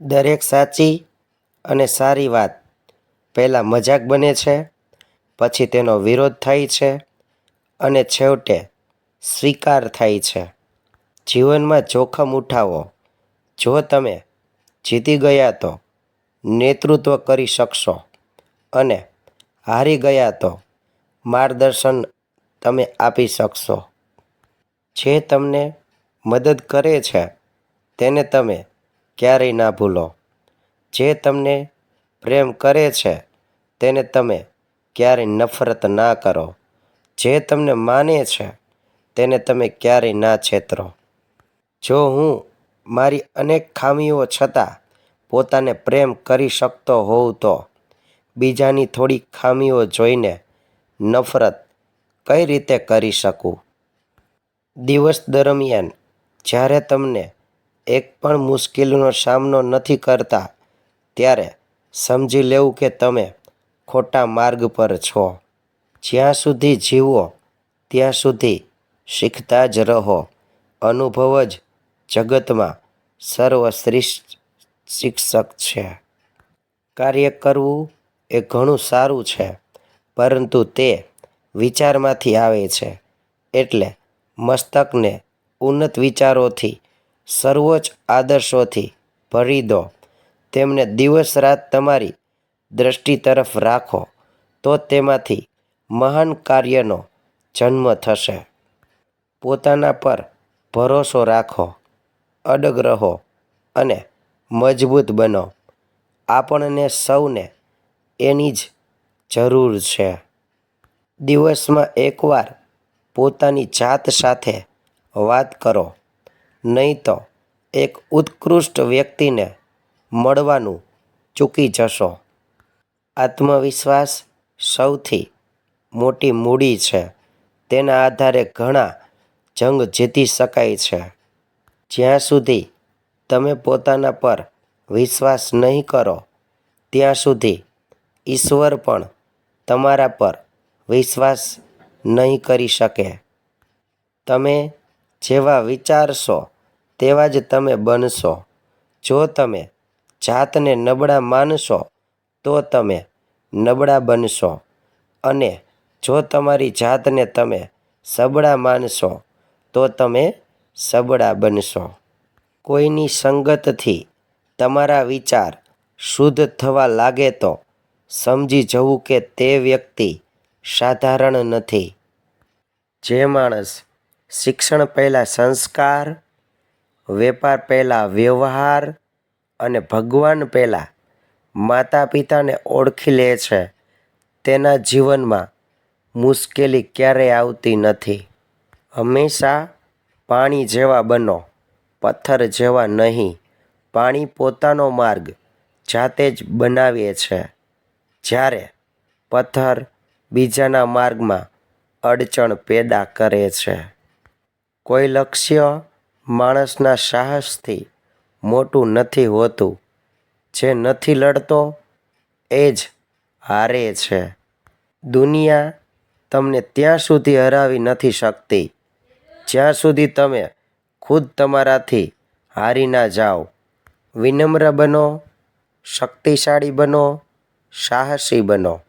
દરેક સાચી અને સારી વાત. પહેલાં મજાક બને છે, પછી તેનો વિરોધ થાય છે અને છેવટે સ્વીકાર થાય છે. જીવનમાં જોખમ ઉઠાવો. જો તમે જીતી ગયા તો નેતૃત્વ કરી શકશો અને હારી ગયા તો માર્ગદર્શન તમે આપી શકશો. જે તમને મદદ કરે છે, તેને તમે ક્યારેય ના ભૂલો. જે તમને પ્રેમ કરે છે, તેને તમે ક્યારેય નફરત ના કરો. જે તમને માને છે, તેને તમે ક્યારેય ના છેતરો. જો હું મારી અનેક ખામીઓ છતાં પોતાને પ્રેમ કરી શકતો હોઉં તો બીજાની થોડી ખામીઓ જોઈને નફરત કઈ રીતે કરી શકું? દિવસ દરમિયાન જ્યારે તમને એક પણ મુશ્કેલીનો સામનો નથી કરતા. ત્યારે સમજી લેવું કે તમે ખોટા માર્ગ પર છો. જ્યાં સુધી જીવો, ત્યાં સુધી શીખતા જ રહો. અનુભવ જ જગતમાં સર્વશ્રેષ્ઠ શિક્ષક છે. કાર્ય કરવું એ ઘણું સારું છે, પરંતુ તે વિચારમાંથી આવે છે. એટલે મસ્તકને ઉન્નત વિચારોથી સર્વોચ્ચ આદર્શોથી ભરી દો. તેમને દિવસ રાત તમારી દ્રષ્ટિ તરફ રાખો, તો તેમાંથી મહાન કાર્યનો જન્મ થશે. પોતાના પર ભરોસો રાખો, અડગ રહો અને મજબૂત બનો. આપણને સૌને એની જ જરૂર છે. દિવસમાં એકવાર પોતાની જાત સાથે વાત કરો. નહીં તો એક ઉત્કૃષ્ટ વ્યક્તિને મળવાનું ચૂકી જશો. આત્મવિશ્વાસ સૌથી મોટી મૂડી છે. તેના આધારે ઘણા જંગ જીતી શકાય છે. જ્યાં સુધી તમે પોતાના પર વિશ્વાસ નહીં કરો, ત્યાં સુધી ઈશ્વર પણ તમારા પર વિશ્વાસ નહીં કરી શકે. તમે જેવા વિચારશો તેવા જ તમે બનશો. જો તમે જાતને નબળા માનશો, તો તમે નબળા બનશો. અને જો તમારી જાતને તમે સબળા માનશો, તો તમે સબળા બનશો. કોઈની સંગતથી તમારા વિચાર શુદ્ધ થવા લાગે તો સમજી જવું કે તે વ્યક્તિ સાધારણ નથી. જે માણસ શિક્ષણ પહેલાં સંસ્કાર વેપાર પહેલાં વ્યવહાર અને ભગવાન પહેલાં માતા પિતાને ઓળખી લે છે. તેના જીવનમાં મુશ્કેલી ક્યારેય આવતી નથી. હંમેશા પાણી જેવા બનો, પથ્થર જેવા નહીં. પાણી પોતાનો માર્ગ જાતે જ બનાવીએ છે. જ્યારે પથ્થર બીજાના માર્ગમાં અડચણ પેદા કરે છે. કોઈ લક્ષ્ય માણસના સાહસથી મોટું નથી હોતું. જે નથી લડતો, એ જ હારે છે. દુનિયા તમને ત્યાં સુધી હરાવી નથી શકતી. જ્યાં સુધી તમે ખુદ તમારાથી હારી ના જાઓ. વિનમ્ર બનો, શક્તિશાળી બનો, સાહસી બનો.